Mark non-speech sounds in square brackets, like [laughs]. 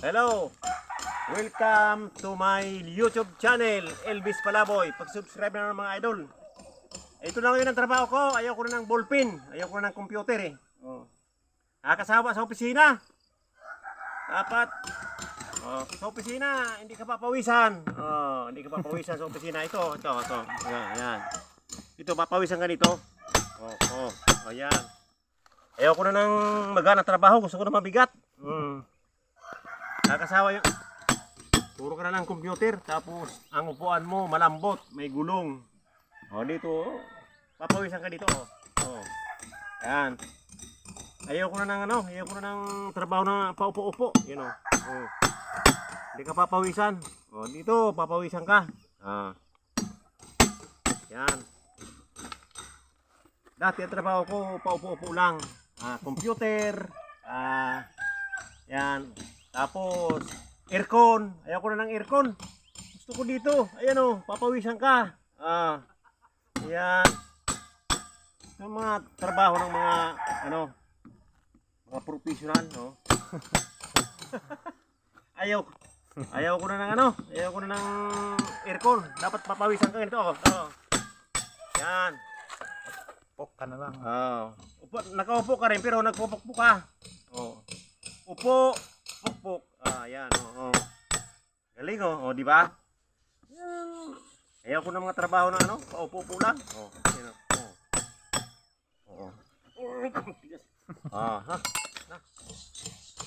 Hello! Welcome to my YouTube channel, Elvis Palaboy. Pag-subscribe na ng mga idol. Ito na ngayon ang trabaho ko. Ayaw ko na ng ballpen. Ayaw ko na ng computer eh. Oh. Nakakasawa sa opisina. Dapat. Oh, sa opisina, hindi ka papawisan. Oh, hindi ka papawisan sa opisina. Ito, ito, ito. Ayan. Ito, papawisan ka nito. Oh, oh. Ayan. Ayaw ko na ng magana trabaho. Gusto ko na mabigat. Hmm. Nakakasawa yung... Puro ka na ng computer, tapos ang upuan mo malambot, may gulong. O dito, oh. papawisan ka dito. Oh. Oh. Yan. Ayaw ko na ng ano, ayaw ko na ng trabaho na paupo-upo. Yun oh. oh. Hindi ka papawisan. O dito, papawisan ka. Ah. Yan. Dati ang trabaho ko, paupo-upo lang. Ah, computer. Ah, yan. Tapos, aircon. Ayaw ko na ng aircon. Gusto ko dito. Ayan o, papawisan ka. Ah, yan. Yung mga trabaho ng mga, ano, mga professional, no? [laughs] ayaw, ayaw ko na ng ano, ayaw ko na ng aircon. Dapat papawisan ka ganito. Oh. Oh. Yan. Pok ka na lang. Oh. Upo, nakaupo ka rin pero nagpupukpuk ka. Oh. Upo, pukpuk. Ah, yan. Oh, oh. Galing oh, oh di ba? Ayaw ko ng mga trabaho na ano, paupo-upo lang. Oh, yan oh. Oh. Oo. Oh. [laughs] Ah. Ha.